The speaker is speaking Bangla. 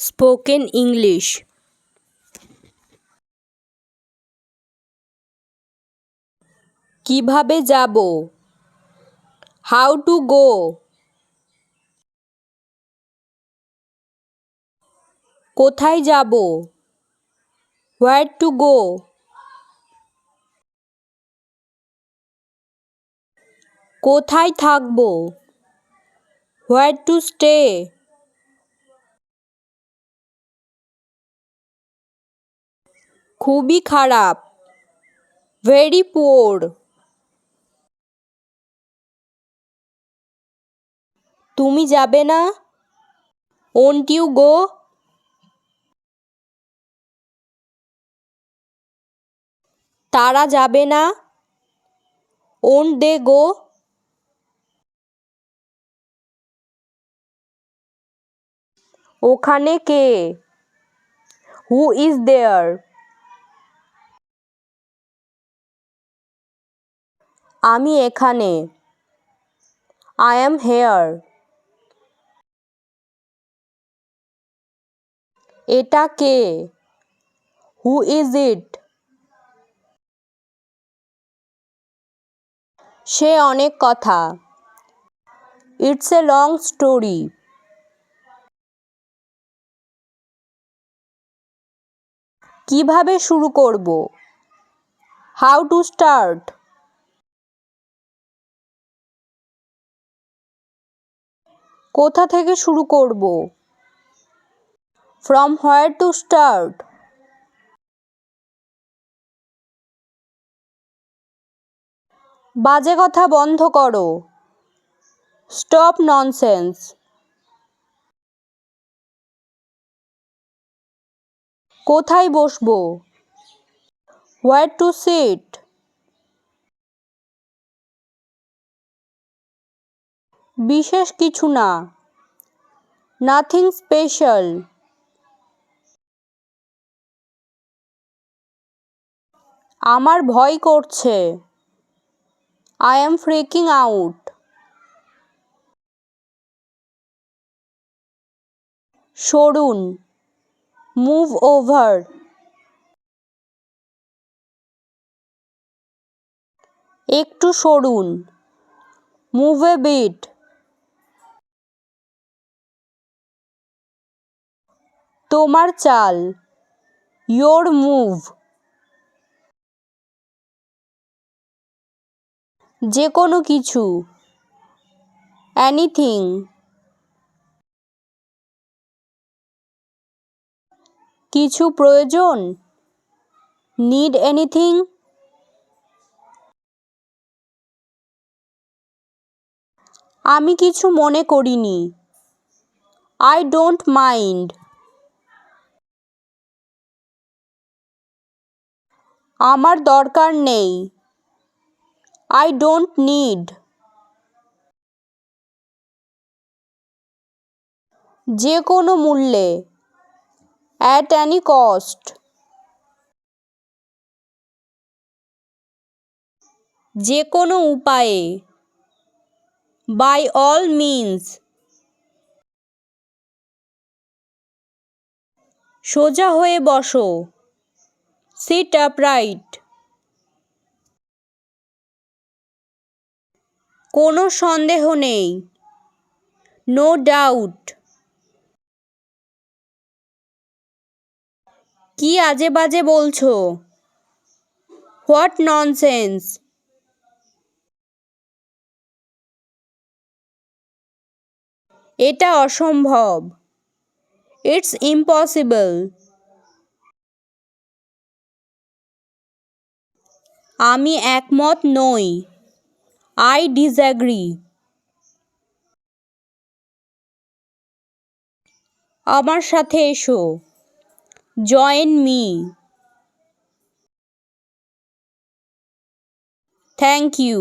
Spoken English. কীভাবে যাব? How to go? কোথায় যাব? Where to go? কোথায় থাকব? Where to stay? খুবই খারাপ। ভেরি পুওর তুমি যাবে না? ওন্ট ইউ গো তারা যাবে না? ওন্ট দে গো ওখানে কে? হু ইজ দেয়ার আমি এখানে। আই অ্যাম হেয়ার এটা কে? হু ইজ ইট সে অনেক কথা। ইটস এ লং স্টোরি কীভাবে শুরু করব? হাউ টু স্টার্ট কোথা থেকে শুরু করব? ফ্রম হোয়ার টু স্টার্ট বাজে কথা বন্ধ করো। স্টপ ননসেন্স কোথায় বসবো? হোয়ার টু সিট বিশেষ কিছু না। নাথিং স্পেশাল আমার ভয় করছে। আই এম ফ্রিকিং আউট সরুন। মুভ ওভার একটু সরুন। মুভ এ বিট তোমার চাল। ইয়োর মুভ যে কোনো কিছু। অ্যানিথিং কিছু প্রয়োজন? নিড এনিথিং আমি কিছু মনে করিনি। আই ডোন্ট মাইন্ড আমার দরকার নেই। আই ডোন্ট নিড যে কোনো মূল্যে। অ্যাট অ্যানি কস্ট যে কোনো উপায়ে। বাই অল মিন্স সোজা হয়ে বসো। সিট আপরাইট কোনো সন্দেহ নেই। নো ডাউট কি আজে বাজে বলছো? হোয়াট ননসেন্স এটা অসম্ভব। ইটস ইম্পসিবল আমি একমত নই। আই ডিসঅ্যাগ্রি আমার সাথে এসো। Join me thank you